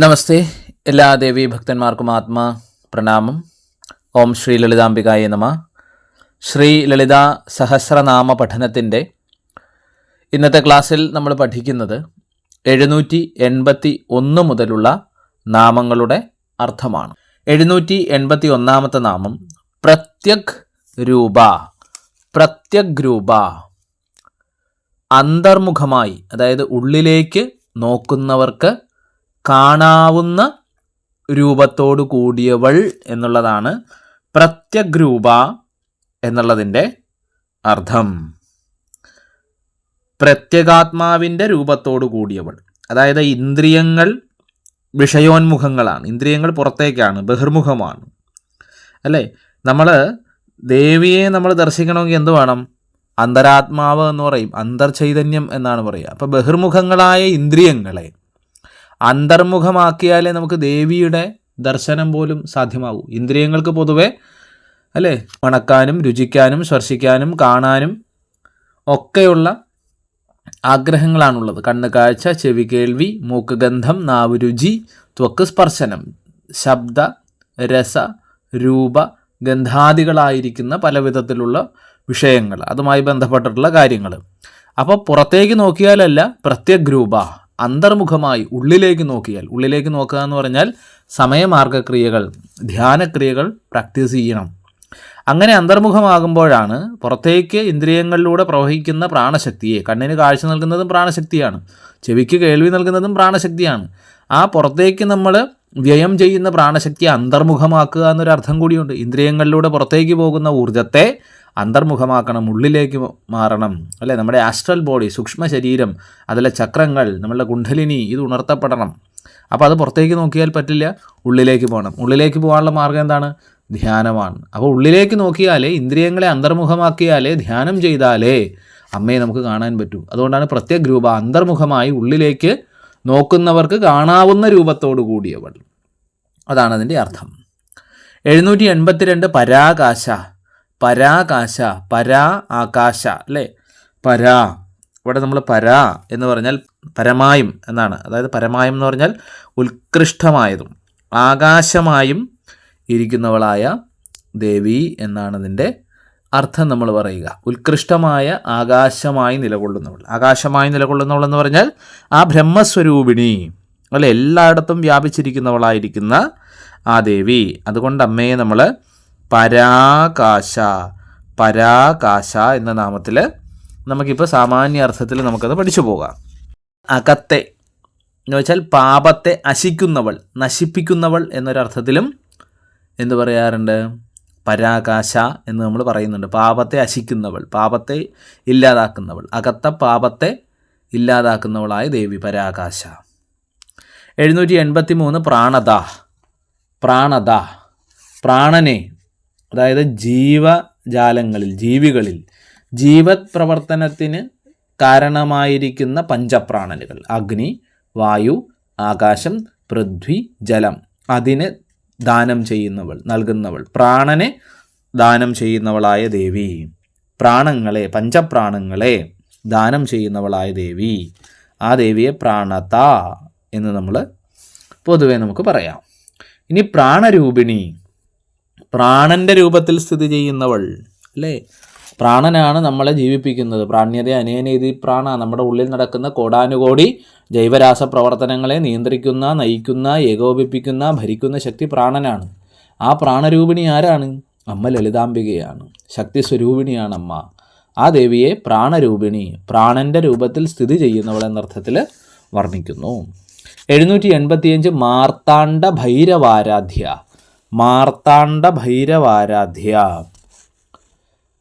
നമസ്തേ. എല്ലാ ദേവീ ഭക്തന്മാർക്കും ആത്മാ പ്രണാമം. ഓം ശ്രീ ലളിതാംബികായ നമ. ശ്രീ ലളിത സഹസ്രനാമ പഠനത്തിന്റെ ഇന്നത്തെ ക്ലാസ്സിൽ നമ്മൾ പഠിക്കുന്നത് എഴുന്നൂറ്റി എൺപത്തി ഒന്ന് മുതലുള്ള നാമങ്ങളുടെ അർത്ഥമാണ്. എഴുന്നൂറ്റി എൺപത്തി ഒന്നാമത്തെ നാമം പ്രത്യക് രൂപ പ്രത്യക് രൂപ. അന്തർമുഖമായി അതായത് ഉള്ളിലേക്ക് നോക്കുന്നവർക്ക് കാണാവുന്ന രൂപത്തോടു കൂടിയവൾ എന്നുള്ളതാണ് പ്രത്യഗ്രൂപ എന്നുള്ളതിന്റെ അർത്ഥം. പ്രത്യേകാത്മാവിന്റെ രൂപത്തോടു കൂടിയവൾ. അതായത് ഇന്ദ്രിയങ്ങൾ വിഷയോന്മുഖങ്ങളാണ്. ഇന്ദ്രിയങ്ങൾ പുറത്തേക്കാണ് ബഹിർമുഖമാണ്. അല്ലേ? നമ്മൾ ദേവിയെ നമ്മൾ ദർശിക്കണമെങ്കിൽ എന്ത് വേണം? അന്തരാത്മാവ് എന്ന് പറയും. അന്തർചൈതന്യം എന്നാണ് പറയുക. അപ്പോൾ ബഹിർമുഖങ്ങളായ ഇന്ദ്രിയങ്ങളെ അന്തർമുഖമാക്കിയാലേ നമുക്ക് ദേവിയുടെ ദർശനം പോലും സാധ്യമാകൂ. ഇന്ദ്രിയങ്ങൾക്ക് പൊതുവെ അല്ലേ? മണക്കാനും രുചിക്കാനും സ്പർശിക്കാനും കാണാനും ഒക്കെയുള്ള ആഗ്രഹങ്ങളാണുള്ളത്. കണ്ണ് കാഴ്ച ചെവി കേൾവി മൂക്ക് ഗന്ധം നാവ് രുചി ത്വക്ക് സ്പർശനം ശബ്ദ രസ രൂപ ഗന്ധാദികളായിരിക്കുന്ന പല വിധത്തിലുള്ള വിഷയങ്ങൾ. അതുമായി ബന്ധപ്പെട്ടിട്ടുള്ള കാര്യങ്ങൾ. അപ്പോൾ പുറത്തേക്ക് നോക്കിയാലല്ല പ്രത്യഗ്രൂപ. അന്തർമുഖമായി ഉള്ളിലേക്ക് നോക്കിയാൽ ഉള്ളിലേക്ക് നോക്കുക എന്ന് പറഞ്ഞാൽ സമയമാർഗക്രിയകൾ ധ്യാനക്രിയകൾ പ്രാക്ടീസ് ചെയ്യണം. അങ്ങനെ അന്തർമുഖമാകുമ്പോഴാണ് പുറത്തേക്ക് ഇന്ദ്രിയങ്ങളിലൂടെ പ്രവഹിക്കുന്ന പ്രാണശക്തിയെ കണ്ണിന് കാഴ്ച നൽകുന്നതും പ്രാണശക്തിയാണ് ചെവിക്ക് കേൾവി നൽകുന്നതും പ്രാണശക്തിയാണ്. ആ പുറത്തേക്ക് നമ്മൾ വ്യയം ചെയ്യുന്ന പ്രാണശക്തി അന്തർമുഖമാക്കുക എന്നൊരു അർത്ഥം കൂടിയുണ്ട്. ഇന്ദ്രിയങ്ങളിലൂടെ പുറത്തേക്ക് പോകുന്ന ഊർജത്തെ അന്തർമുഖമാക്കണം ഉള്ളിലേക്ക് മാറണം. അല്ലേ? നമ്മുടെ ആസ്ട്രൽ ബോഡി സൂക്ഷ്മ ശരീരം അതിലെ ചക്രങ്ങൾ നമ്മളുടെ കുണ്ഠലിനി ഇത് ഉണർത്തപ്പെടണം. അപ്പോൾ അത് പുറത്തേക്ക് നോക്കിയാൽ പറ്റില്ല ഉള്ളിലേക്ക് പോകണം. ഉള്ളിലേക്ക് പോകാനുള്ള മാർഗം എന്താണ്? ധ്യാനമാണ്. അപ്പോൾ ഉള്ളിലേക്ക് നോക്കിയാലേ ഇന്ദ്രിയങ്ങളെ അന്തർമുഖമാക്കിയാലേ ധ്യാനം ചെയ്താലേ അമ്മയെ നമുക്ക് കാണാൻ പറ്റൂ. അതുകൊണ്ടാണ് പ്രത്യേക രൂപ അന്തർമുഖമായി ഉള്ളിലേക്ക് നോക്കുന്നവർക്ക് കാണാവുന്ന രൂപത്തോടു കൂടിയവൾ. അതാണ് അതിന്റെ അർത്ഥം. എഴുന്നൂറ്റി എൺപത്തിരണ്ട് പരാകാശ. പരാകാശ പരാ ആകാശ അല്ലേ? പരാ. ഇവിടെ നമ്മൾ പരാ എന്ന് പറഞ്ഞാൽ പരമായും എന്നാണ്. അതായത് പരമായും എന്ന് പറഞ്ഞാൽ ഉത്കൃഷ്ടമായതും ആകാശമായും ഇരിക്കുന്നവളായ ദേവി എന്നാണ് അതിന്റെ അർത്ഥം നമ്മൾ പറയുക. ഉത്കൃഷ്ടമായ ആകാശമായി നിലകൊള്ളുന്നവൾ. ആകാശമായി നിലകൊള്ളുന്നവൾ എന്ന് പറഞ്ഞാൽ ആ ബ്രഹ്മസ്വരൂപിണി അല്ലെ? എല്ലായിടത്തും വ്യാപിച്ചിരിക്കുന്നവളായിരിക്കുന്ന ആ ദേവി. അതുകൊണ്ട് അമ്മയെ നമ്മൾ പരാകാശ പരാകാശ എന്ന നാമത്തിൽ നമുക്കിപ്പോൾ സാമാന്യ അർത്ഥത്തിൽ നമുക്കത് പഠിച്ചു പോകാം. അകത്തെ എന്ന് വെച്ചാൽ പാപത്തെ അശിക്കുന്നവൾ നശിപ്പിക്കുന്നവൾ എന്നൊരർത്ഥത്തിലും എന്തു പറയാറുണ്ട്? പരാകാശ എന്ന് നമ്മൾ പറയുന്നുണ്ട്. പാപത്തെ അശിക്കുന്നവൾ പാപത്തെ ഇല്ലാതാക്കുന്നവൾ അകത്ത പാപത്തെ ഇല്ലാതാക്കുന്നവളായ ദേവി പരാകാശ. എഴുന്നൂറ്റി എൺപത്തി മൂന്ന് പ്രാണത പ്രാണത പ്രാണനെ അതായത് ജീവജാലങ്ങളിൽ ജീവികളിൽ ജീവത് പ്രവർത്തനത്തിന് കാരണമായിരിക്കുന്ന പഞ്ചപ്രാണനുകൾ. അഗ്നി വായു ആകാശം പൃഥ്വി ജലം. അതിന് ദാനം ചെയ്യുന്നവൾ നൽകുന്നവൾ. പ്രാണനെ ദാനം ചെയ്യുന്നവളായ ദേവി. പ്രാണങ്ങളെ പഞ്ചപ്രാണങ്ങളെ ദാനം ചെയ്യുന്നവളായ ദേവി. ആ ദേവിയെ പ്രാണത എന്ന് നമ്മൾ പൊതുവെ നമുക്ക് പറയാം. ഇനി പ്രാണരൂപിണി പ്രാണന്റെ രൂപത്തിൽ സ്ഥിതി ചെയ്യുന്നവൾ അല്ലേ? പ്രാണനാണ് നമ്മളെ ജീവിപ്പിക്കുന്നത്. പ്രാണ്യത അനേനീതി പ്രാണ. നമ്മുടെ ഉള്ളിൽ നടക്കുന്ന കോടാനുകോടി ജൈവരാസ പ്രവർത്തനങ്ങളെ നിയന്ത്രിക്കുന്ന നയിക്കുന്ന ഏകോപിപ്പിക്കുന്ന ഭരിക്കുന്ന ശക്തി പ്രാണനാണ്. ആ പ്രാണരൂപിണി ആരാണ്? അമ്മ ലളിതാംബികയാണ്. ശക്തി സ്വരൂപിണിയാണ് അമ്മ. ആ ദേവിയെ പ്രാണരൂപിണി പ്രാണന്റെ രൂപത്തിൽ സ്ഥിതി ചെയ്യുന്നവൾ എന്നർത്ഥത്തിൽ വർണിക്കുന്നു. എഴുന്നൂറ്റി എൺപത്തിയഞ്ച് മാർത്താണ്ഡ ഭൈരവാരാധ്യ. മാർത്താണ്ഡ ഭൈരവാരാധ്യ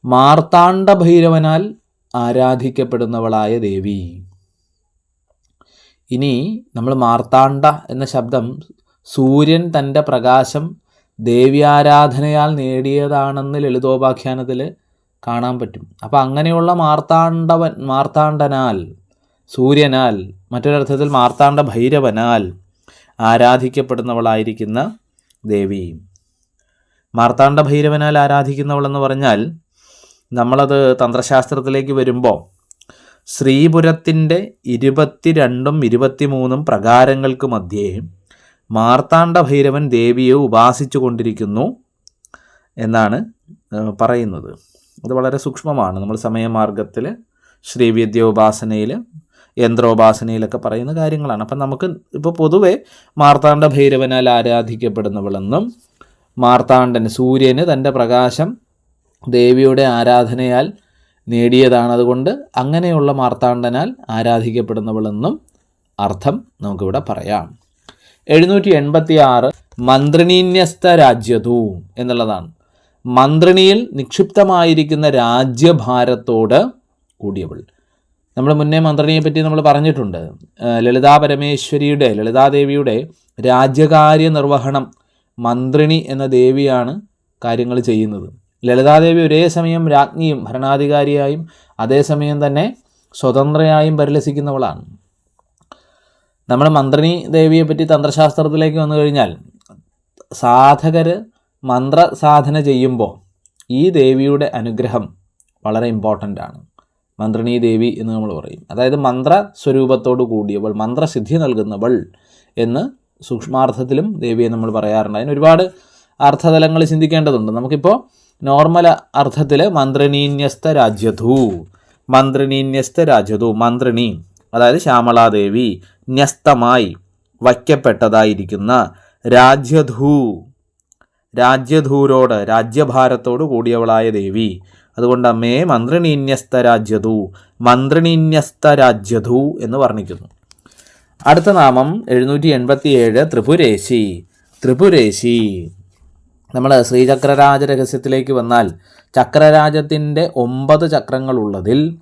മാർത്താണ്ഡ ഭൈരവനാൽ ആരാധിക്കപ്പെടുന്നവളായ ദേവി. ഇനി നമ്മൾ മാർത്താണ്ഡ എന്ന ശബ്ദം സൂര്യൻ തന്റെ പ്രകാശം ദേവി ആരാധനയാൽ നേടിയതാണെന്ന് ലളിതോപാഖ്യാനത്തിൽ കാണാൻ പറ്റും. അപ്പോൾ അങ്ങനെയുള്ള മാർത്താണ്ഡവൻ മാർത്താണ്ഡനാൽ സൂര്യനാൽ മറ്റൊരർത്ഥത്തിൽ മാർത്താണ്ഡ ഭൈരവനാൽ ആരാധിക്കപ്പെടുന്നവളായിരിക്കുന്ന ദേവി മാർത്താണ്ഡ ഭൈരവനാൽ ആരാധിക്കുന്നവളെന്ന് പറഞ്ഞാൽ നമ്മളത് തന്ത്രശാസ്ത്രത്തിലേക്ക് വരുമ്പോൾ ശ്രീപുരത്തിന്റെ ഇരുപത്തിരണ്ടും ഇരുപത്തിമൂന്നും പ്രകാരങ്ങൾക്ക് മധ്യേ മാർത്താണ്ഡ ഭൈരവൻ ദേവിയെ ഉപാസിച്ചു കൊണ്ടിരിക്കുന്നു എന്നാണ് പറയുന്നത്. അത് വളരെ സൂക്ഷ്മമാണ്. നമ്മൾ സമയമാർഗത്തിൽ ശ്രീവിദ്യോപാസനയിൽ യന്ത്രോപാസനയിലൊക്കെ പറയുന്ന കാര്യങ്ങളാണ്. അപ്പം നമുക്ക് ഇപ്പോൾ പൊതുവെ മാർത്താണ്ഡ ഭൈരവനാൽ ആരാധിക്കപ്പെടുന്നവളെന്നും മാർത്താണ്ഡൻ സൂര്യന് തന്റെ പ്രകാശം ദേവിയുടെ ആരാധനയാൽ നേടിയതാണ് അതുകൊണ്ട് അങ്ങനെയുള്ള മാർത്താണ്ഡനാൽ ആരാധിക്കപ്പെടുന്നവളെന്നും അർത്ഥം നമുക്കിവിടെ പറയാം. എഴുന്നൂറ്റി എൺപത്തി ആറ് മന്ത്രിണീന്യസ്ത രാജ്യതൂ എന്നുള്ളതാണ്. മന്ത്രിണിയിൽ നിക്ഷിപ്തമായിരിക്കുന്ന രാജ്യഭാരത്തോട് കൂടിയവൾ. നമ്മൾ മുന്നേ മന്ത്രിണിയെ പറ്റി നമ്മൾ പറഞ്ഞിട്ടുണ്ട്. ലളിതാ പരമേശ്വരിയുടെ ലളിതാദേവിയുടെ രാജ്യകാര്യ നിർവഹണം മന്ത്രിണി എന്ന ദേവിയാണ് കാര്യങ്ങൾ ചെയ്യുന്നത്. ലളിതാദേവി ഒരേ സമയം രാജ്ഞിയും ഭരണാധികാരിയായും അതേസമയം തന്നെ സ്വതന്ത്രയായും പരിലസിക്കുന്നവളാണ്. നമ്മൾ മന്ത്രിണി ദേവിയെ പറ്റി തന്ത്രശാസ്ത്രത്തിലേക്ക് വന്നു കഴിഞ്ഞാൽ സാധകർ മന്ത്രസാധന ചെയ്യുമ്പോൾ ഈ ദേവിയുടെ അനുഗ്രഹം വളരെ ഇമ്പോർട്ടന്റ് ആണ്. മന്ത്രിണീ ദേവി എന്ന് നമ്മൾ പറയും. അതായത് മന്ത്ര സ്വരൂപത്തോടു കൂടിയവൾ മന്ത്രസിദ്ധി നൽകുന്നവൾ എന്ന് സൂക്ഷ്മാർത്ഥത്തിലും ദേവിയെ നമ്മൾ പറയാറുണ്ട്. അതിന് ഒരുപാട് അർത്ഥതലങ്ങൾ ചിന്തിക്കേണ്ടതുണ്ട്. നമുക്കിപ്പോൾ നോർമൽ അർത്ഥത്തിൽ മന്ത്രിണീന്യസ്ത രാജ്യധു മന്ത്രിണീന്യസ്ത രാജ്യധു മന്ത്രിണി അതായത് ശ്യാമളാദേവി ന്യസ്തമായി വയ്ക്കപ്പെട്ടതായിരിക്കുന്ന രാജ്യധൂ രാജ്യധൂരോട് രാജ്യഭാരത്തോട് കൂടിയവളായ ദേവി. അതുകൊണ്ട് അമ്മേ മന്ത്രിണീന്യസ്ത രാജ്യധൂ മന്ത്രിണീന്യസ്ത രാജ്യധൂ എന്ന് വർണിക്കുന്നു. അടുത്ത നാമം എഴുന്നൂറ്റി എൺപത്തി ഏഴ് ത്രിപുരേശി. ത്രിപുരേശി. നമ്മൾ ശ്രീചക്രരാജ രഹസ്യത്തിലേക്ക് വന്നാൽ ചക്രരാജത്തിന്റെ ഒമ്പത് ചക്രങ്ങളുള്ളതിൽ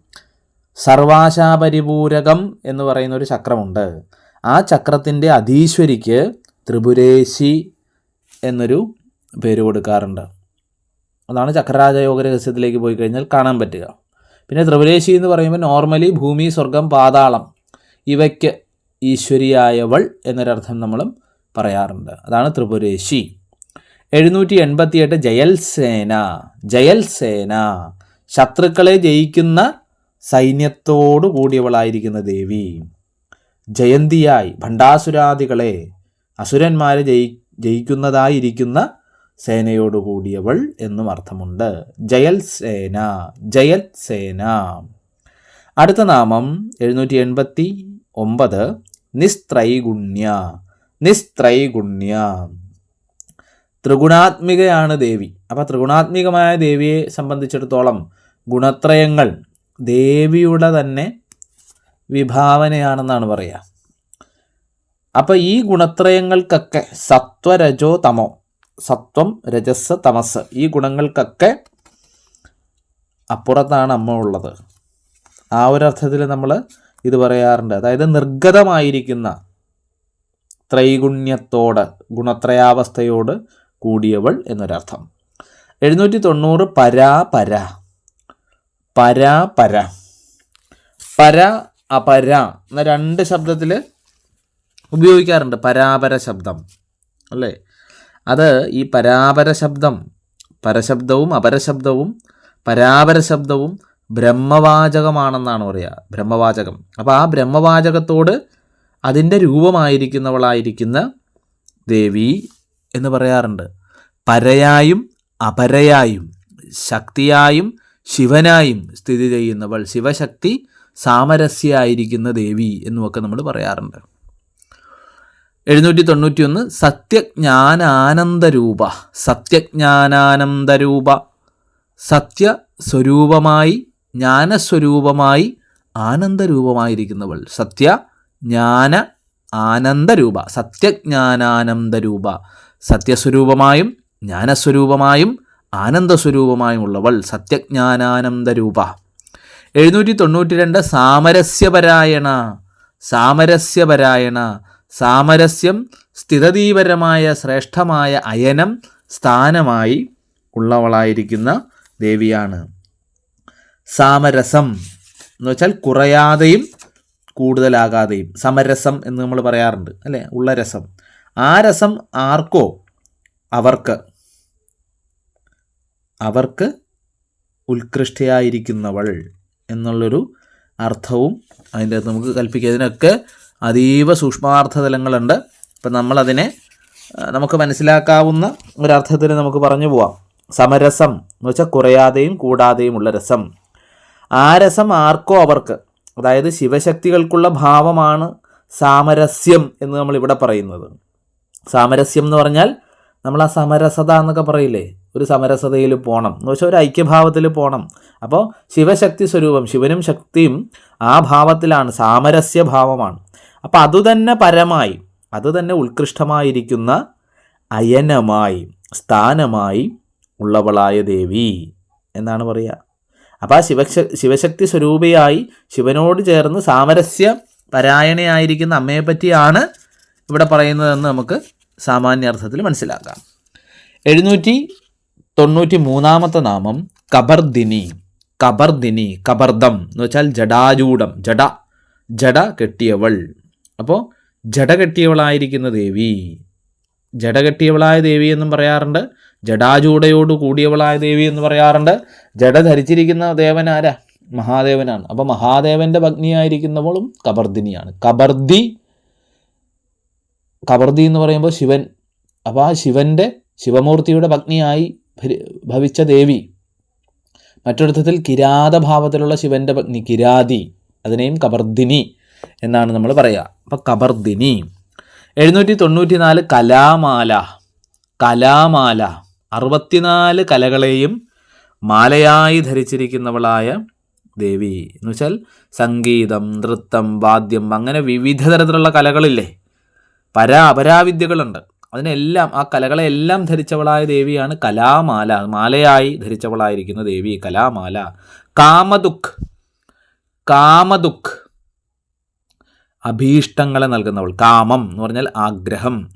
സർവാശാപരിപൂരകം എന്ന് പറയുന്ന ഒരു ചക്രമുണ്ട്. ആ ചക്രത്തിന്റെ അധീശ്വരിക്ക് ത്രിപുരേശി എന്നൊരു പേര് കൊടുക്കാറുണ്ട്. അതാണ് ചക്രരാജയോഗ രഹസ്യത്തിലേക്ക് പോയി കഴിഞ്ഞാൽ കാണാൻ പറ്റുക. പിന്നെ ത്രിപുരേശി എന്ന് പറയുമ്പോൾ നോർമലി ഭൂമി സ്വർഗം പാതാളം ഇവയ്ക്ക് ഈശ്വരിയായവൾ എന്നൊരർത്ഥം നമ്മളും പറയാറുണ്ട്. അതാണ് ത്രിപുരേശി. എഴുന്നൂറ്റി എൺപത്തിയെട്ട് ജയൽസേന ജയൽസേന. ശത്രുക്കളെ ജയിക്കുന്ന സൈന്യത്തോടു കൂടിയവളായിരിക്കുന്ന ദേവി. ജയന്തിയായി ഭണ്ഡാസുരാദികളെ അസുരന്മാരെ ജയി ജയിക്കുന്നതായിരിക്കുന്ന സേനയോടു കൂടിയവൾ എന്നും അർത്ഥമുണ്ട്. ജയൽ സേന ജയൽ സേന. അടുത്ത നാമം എഴുന്നൂറ്റി എൺപത്തി ഒമ്പത് നിസ്ത്രൈഗുണ്യ നിസ്ത്രൈഗുണ്യ. ത്രിഗുണാത്മികയാണ് ദേവി. അപ്പോൾ ത്രിഗുണാത്മികമായ ദേവിയെ സംബന്ധിച്ചിടത്തോളം ഗുണത്രയങ്ങൾ ദേവിയുടെ തന്നെ വിഭാവനയാണെന്നാണ് പറയുക. അപ്പോൾ ഈ ഗുണത്രയങ്ങൾക്കൊക്കെ സത്വരജോ തമോ സത്വം രജസ് തമസ്. ഈ ഗുണങ്ങൾക്കൊക്കെ അപ്പുറത്താണ് അമ്മ ഉള്ളത്. ആ ഒരർത്ഥത്തിൽ നമ്മൾ ഇത് പറയാറുണ്ട്. അതായത് നിർഗതമായിരിക്കുന്ന ത്രൈഗുണ്യത്തോട് ഗുണത്രയാവസ്ഥയോട് കൂടിയവൾ എന്നൊരർത്ഥം. എഴുന്നൂറ്റി തൊണ്ണൂറ് പരാ പര. പരാ പര. പര അപര എന്ന രണ്ട് ശബ്ദത്തിൽ ഉപയോഗിക്കാറുണ്ട്. പരാപര ശബ്ദം. അല്ലേ? അത് ഈ പരാപര ശബ്ദം പരശബ്ദവും അപരശബ്ദവും പരാപര ശബ്ദവും ബ്രഹ്മവാചകമാണെന്നാണ് പറയുക ബ്രഹ്മവാചകം. അപ്പോൾ ആ ബ്രഹ്മവാചകത്തോട് അതിന്റെ രൂപമായിരിക്കുന്നവളായിരിക്കുന്ന ദേവി എന്ന് പറയാറുണ്ട്. പരയായും അപരയായും ശക്തിയായും ശിവനായും സ്ഥിതി ചെയ്യുന്നവൾ ശിവശക്തി സാമരസ്യായിരിക്കുന്ന ദേവി എന്നുമൊക്കെ നമ്മൾ പറയാറുണ്ട്. എഴുന്നൂറ്റി തൊണ്ണൂറ്റി ഒന്ന് സത്യജ്ഞാനാനന്ദരൂപ സത്യജ്ഞാനാനന്ദരൂപ സത്യസ്വരൂപമായി ജ്ഞാനസ്വരൂപമായി ആനന്ദരൂപമായിരിക്കുന്നവൾ. സത്യ ജ്ഞാന ആനന്ദരൂപ സത്യജ്ഞാനാനന്ദരൂപ സത്യസ്വരൂപമായും ജ്ഞാനസ്വരൂപമായും ആനന്ദസ്വരൂപമായും ഉള്ളവൾ സത്യജ്ഞാനാനന്ദരൂപ. എഴുന്നൂറ്റി തൊണ്ണൂറ്റി രണ്ട് സാമരസ്യപരായണ സാമരസ്യപരായണ സാമരസ്യം സ്ഥിതതീപരമായ ശ്രേഷ്ഠമായ അയനം സ്ഥാനമായി ഉള്ളവളായിരിക്കുന്ന ദേവിയാണ്. സാമരസം എന്ന് വെച്ചാൽ കുറയാതെയും കൂടുതലാകാതെയും. സമരസം എന്ന് നമ്മൾ പറയാറുണ്ട് അല്ലേ? ഉള്ള രസം. ആ രസം ആർക്കോ? അവർക്ക്. അവർക്ക് ഉത്കൃഷ്ടയായിരിക്കുന്നവൾ എന്നുള്ളൊരു അർത്ഥവും അതിന്റെ നമുക്ക് കൽപ്പിക്കുക. ഇതിനൊക്കെ അതീവ സൂക്ഷ്മാർത്ഥതലങ്ങളുണ്ട്. അപ്പം നമ്മളതിനെ നമുക്ക് മനസ്സിലാക്കാവുന്ന ഒരർത്ഥത്തിൽ നമുക്ക് പറഞ്ഞു പോവാം. സമരസം എന്ന് വെച്ചാൽ കുറയാതെയും കൂടാതെയും ഉള്ള രസം. ആ രസം ആർക്കോ അവർക്ക് അതായത് ശിവശക്തികൾക്കുള്ള ഭാവമാണ് സാമരസ്യം എന്ന് നമ്മളിവിടെ പറയുന്നത്. സാമരസ്യം എന്ന് പറഞ്ഞാൽ നമ്മൾ ആ സമരസത എന്നൊക്കെ പറയില്ലേ? ഒരു സമരസതയിൽ പോകണം എന്ന് വെച്ചാൽ ഒരു ഐക്യഭാവത്തിൽ പോകണം അപ്പോൾ ശിവശക്തി സ്വരൂപം ശിവനും ശക്തിയും ആ ഭാവത്തിലാണ് സാമരസ്യ ഭാവമാണ്. അപ്പോൾ അതുതന്നെ പരമായി അതുതന്നെ ഉത്കൃഷ്ടമായിരിക്കുന്ന അയനമായി സ്ഥാനമായി ഉള്ളവളായ ദേവി എന്നാണ് പറയുക. അപ്പോൾ ആ ശിവശ ശിവശക്തി സ്വരൂപിയായി ശിവനോട് ചേർന്ന് സാമരസ്യ പരായണയായിരിക്കുന്ന അമ്മയെ പറ്റിയാണ് ഇവിടെ പറയുന്നതെന്ന് നമുക്ക് സാമാന്യാർത്ഥത്തിൽ മനസ്സിലാക്കാം. എഴുന്നൂറ്റി തൊണ്ണൂറ്റി മൂന്നാമത്തെ നാമം കബർദിനി കബർദിനി കബർദം എന്ന് വെച്ചാൽ ജഡാജൂഢം ജഡ ജഡ കെട്ടിയവൾ. അപ്പോൾ ജടകെട്ടിയവളായിരിക്കുന്ന ദേവി. ജടകെട്ടിയവളായ ദേവി എന്നും പറയാറുണ്ട്. ജഡാചൂടയോട് കൂടിയവളായ ദേവി എന്ന് പറയാറുണ്ട്. ജഡ ധരിച്ചിരിക്കുന്ന ദേവൻ ആരാ? മഹാദേവനാണ്. അപ്പോൾ മഹാദേവന്റെ ഭഗ്നിയായിരിക്കുന്നവളും കബർദിനിയാണ്. കബർദി കബർദി എന്ന് പറയുമ്പോൾ ശിവൻ. അപ്പോൾ ആ ശിവന്റെ ശിവമൂർത്തിയുടെ ഭഗ്നിയായി ഭവിച്ച ദേവി. മറ്റൊരർത്ഥത്തിൽ കിരാതഭാവത്തിലുള്ള ശിവന്റെ ഭഗ്നി കിരാതി അതിനെയും കബർദിനി. എന്നാണ് നമ്മൾ പറയുക അപ്പം കബർദിനി. എഴുന്നൂറ്റി തൊണ്ണൂറ്റി നാല് കലാമാല. കലാമാല. അറുപത്തിനാല് കലകളെയും മാലയായി ധരിച്ചിരിക്കുന്നവളായ ദേവി. എന്ന് വെച്ചാൽ സംഗീതം നൃത്തം വാദ്യം അങ്ങനെ വിവിധ തരത്തിലുള്ള കലകളില്ലേ? പരാ അപരാവിദ്യകളുണ്ട് അതിനെല്ലാം ആ കലകളെല്ലാം ധരിച്ചവളായ ദേവിയാണ് കലാമാല. മാലയായി ധരിച്ചവളായിരിക്കുന്ന ദേവി കലാമാല. കാമദുഃഖ്. കാമദുഃഖ്. അഭീഷ്ടങ്ങളെ നൽകുന്നവൾ. കാമം എന്ന് പറഞ്ഞാൽ ആഗ്രഹം.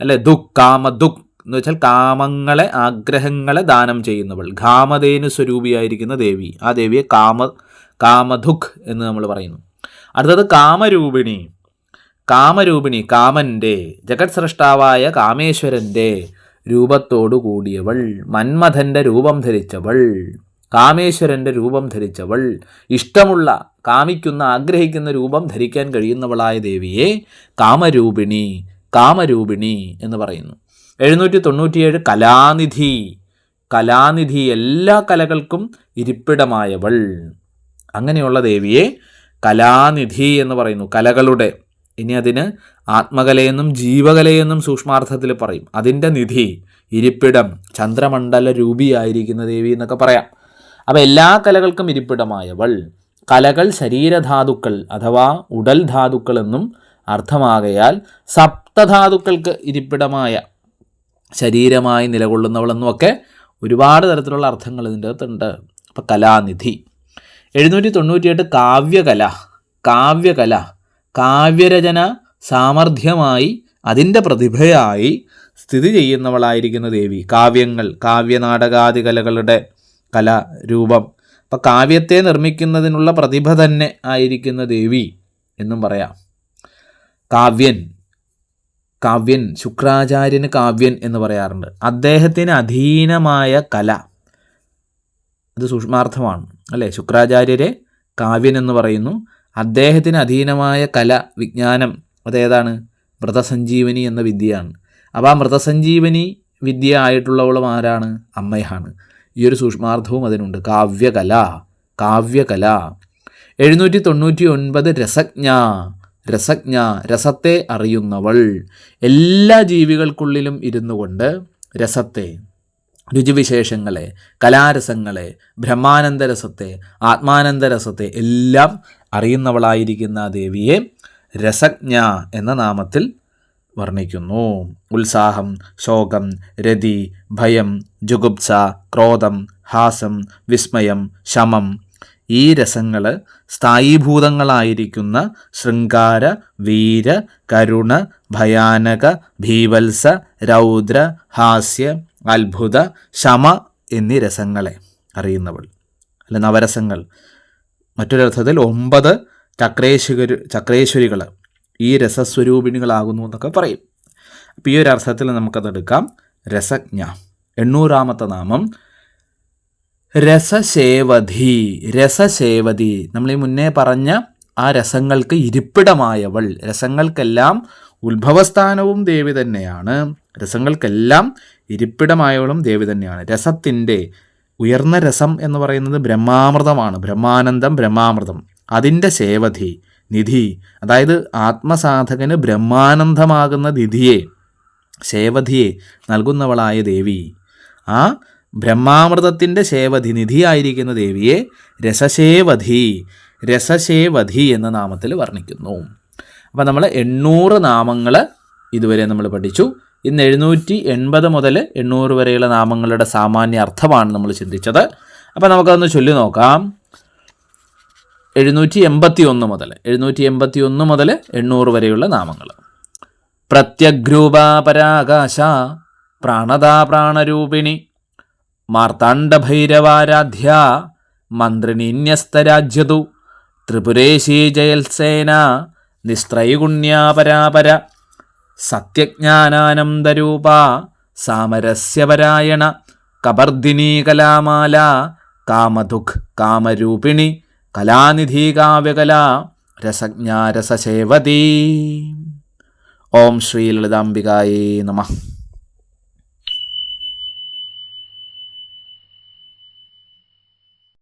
അല്ലെ? ദുഃഖ് കാമ ദുഃഖ് എന്ന് വെച്ചാൽ കാമങ്ങളെ ആഗ്രഹങ്ങളെ ദാനം ചെയ്യുന്നവൾ. കാമധേനു സ്വരൂപിയായിരിക്കുന്ന ദേവി. ആ ദേവിയെ കാമ കാമദുഃഖ് എന്ന് നമ്മൾ പറയുന്നു. അടുത്തത് കാമരൂപിണി. കാമരൂപിണി കാമന്റെ ജഗത് സൃഷ്ടാവായ കാമേശ്വരന്റെ രൂപത്തോടു കൂടിയവൾ. മന്മഥന്റെ രൂപം ധരിച്ചവൾ. കാമേശ്വരന്റെ രൂപം ധരിച്ചവൾ. ഇഷ്ടമുള്ള കാമിക്കുന്ന ആഗ്രഹിക്കുന്ന രൂപം ധരിക്കാൻ കഴിയുന്നവളായ ദേവിയെ കാമരൂപിണി കാമരൂപിണി എന്ന് പറയുന്നു. എഴുന്നൂറ്റി തൊണ്ണൂറ്റിയേഴ് കലാനിധി. കലാനിധി എല്ലാ കലകൾക്കും ഇരിപ്പിടമായവൾ. അങ്ങനെയുള്ള ദേവിയെ കലാനിധി എന്ന് പറയുന്നു. കലകളുടെ ഇനി അതിന് ആത്മകലയെന്നും ജീവകലയെന്നും സൂക്ഷ്മാർത്ഥത്തിൽ പറയും. അതിന്റെ നിധി ഇരിപ്പിടം ചന്ദ്രമണ്ഡല രൂപിയായിരിക്കുന്ന ദേവി എന്നൊക്കെ പറയാം. അപ്പോൾ എല്ലാ കലകൾക്കും ഇരിപ്പിടമായവൾ. കലകൾ ശരീരധാതുക്കൾ അഥവാ ഉടൽ ധാതുക്കൾ എന്നും അർത്ഥമാകയാൽ സപ്തധാതുക്കൾക്ക് ഇരിപ്പിടമായ ശരീരമായി നിലകൊള്ളുന്നവളെന്നുമൊക്കെ ഒരുപാട് തരത്തിലുള്ള അർത്ഥങ്ങൾ ഇതിന്റെ അകത്തുണ്ട്. അപ്പം കലാനിധി. എഴുന്നൂറ്റി തൊണ്ണൂറ്റിയെട്ട് കാവ്യകല. കാവ്യകല. കാവ്യരചന സാമർഥ്യമായി അതിന്റെ പ്രതിഭയായി സ്ഥിതി ചെയ്യുന്നവളായിരിക്കുന്ന ദേവി. കാവ്യങ്ങൾ കാവ്യനാടകാദി കലകളുടെ കലാരൂപം. അപ്പം കാവ്യത്തെ നിർമ്മിക്കുന്നതിനുള്ള പ്രതിഭ തന്നെ ആയിരിക്കുന്ന ദേവി എന്നും പറയാം. കാവ്യൻ കാവ്യൻ ശുക്രാചാര്യന് കാവ്യൻ എന്ന് പറയാറുണ്ട്. അദ്ദേഹത്തിന് അധീനമായ കല അത് സൂക്ഷ്മാർത്ഥമാണ്. അല്ലേ? ശുക്രാചാര്യരെ കാവ്യൻ എന്ന് പറയുന്നു. അദ്ദേഹത്തിന് അധീനമായ കല വിജ്ഞാനം അതേതാണ്? മൃതസഞ്ജീവനി എന്ന വിദ്യയാണ്. അപ്പോൾ ആ മൃതസഞ്ജീവനി വിദ്യ ആയിട്ടുള്ളവളും ആരാണ്? അമ്മയാണ്. ഈ ഒരു സൂക്ഷ്മാർത്ഥവും അതിനുണ്ട്. കാവ്യകല കാവ്യകല. എഴുന്നൂറ്റി തൊണ്ണൂറ്റി ഒൻപത് രസജ്ഞ രസജ്ഞ രസത്തെ അറിയുന്നവൾ. എല്ലാ ജീവികൾക്കുള്ളിലും ഇരുന്നു കൊണ്ട് രസത്തെ രുചിവിശേഷങ്ങളെ കലാരസങ്ങളെ ബ്രഹ്മാനന്ദരസത്തെ ആത്മാനന്ദരസത്തെ എല്ലാം അറിയുന്നവളായിരിക്കുന്ന ദേവിയെ രസജ്ഞ എന്ന നാമത്തിൽ വർണിക്കുന്നു. ഉത്സാഹം ശോകം രതി ഭയം ജുഗുപ്സ ക്രോധം ഹാസം വിസ്മയം ശമം. ഈ രസങ്ങൾ സ്ഥായീഭൂതങ്ങളായിരിക്കുന്ന ശൃംഗാര വീര കരുണ ഭയാനക ഭീവത്സ രൗദ്ര ഹാസ്യ അത്ഭുത ശമ എന്നീ രസങ്ങളെ അറിയുന്നവൾ. അല്ല നവരസങ്ങൾ. മറ്റൊരർത്ഥത്തിൽ ഒമ്പത് ചക്രേശ്വര ചക്രേശ്വരികൾ ഈ രസസ്വരൂപിണികളാകുന്നു എന്നൊക്കെ പറയും. അപ്പോൾ ഈ ഒരു അർത്ഥത്തിൽ നമുക്കതെടുക്കാം. രസജ്ഞ. എണ്ണൂറാമത്തെ നാമം. രസശേവധി രസശേവധി നമ്മൾ ഈ മുന്നേ പറഞ്ഞ ആ രസങ്ങൾക്ക് ഇരിപ്പിടമായവൾ. രസങ്ങൾക്കെല്ലാം ഉത്ഭവസ്ഥാനവും ദേവി തന്നെയാണ്. രസങ്ങൾക്കെല്ലാം ഇരിപ്പിടമായവളും ദേവി തന്നെയാണ്. രസത്തിന്റെ ഉയർന്ന രസം എന്ന് പറയുന്നത് ബ്രഹ്മാമൃതമാണ്. ബ്രഹ്മാനന്ദം ബ്രഹ്മാമൃതം. അതിന്റെ സേവധി. നിധി. അതായത് ആത്മസാധകന് ബ്രഹ്മാനന്ദമാകുന്ന നിധിയെ സേവധിയെ നൽകുന്നവളായ ദേവി. ആ ബ്രഹ്മാമൃതത്തിന്റെ സേവധി നിധിയായിരിക്കുന്ന ദേവിയെ രസശേവധി രസശേവധി എന്ന നാമത്തിൽ വർണിക്കുന്നു. അപ്പോൾ നമ്മൾ എണ്ണൂറ് നാമങ്ങൾ ഇതുവരെ നമ്മൾ പഠിച്ചു. ഇന്ന് എഴുന്നൂറ്റി എൺപത് മുതൽ എണ്ണൂറ് വരെയുള്ള നാമങ്ങളുടെ സാമാന്യ അർത്ഥമാണ് നമ്മൾ ചിന്തിച്ചത്. അപ്പോൾ നമുക്കതൊന്ന് ചൊല്ലി നോക്കാം. എഴുന്നൂറ്റി എൺപത്തി ഒന്ന് മുതൽ എഴുന്നൂറ്റി എൺപത്തി ഒന്ന് മുതൽ എണ്ണൂറ് വരെയുള്ള നാമങ്ങൾ. പ്രത്യഗ്രൂപാപരാകാശ പ്രാണതാ പ്രാണരൂപിണി മാർത്താണ്ഡഭൈരവാരാധ്യ മന്ത്രിണിന്യസ്തരാജ്യതു ത്രിപുരേശീ ജയൽസേന നിസ്ത്രൈഗുണ്യാപരാപര സത്യജ്ഞാനാനന്ദരൂപ സാമരസ്യപരായണ കബർദിനീകലാമാല കാമദുഃഖ് കാമരൂപിണി കലാനിധി രസജ്ഞാരസേവതീ ഓം ശ്രീ ലളിതാംബികായേ നമഃ.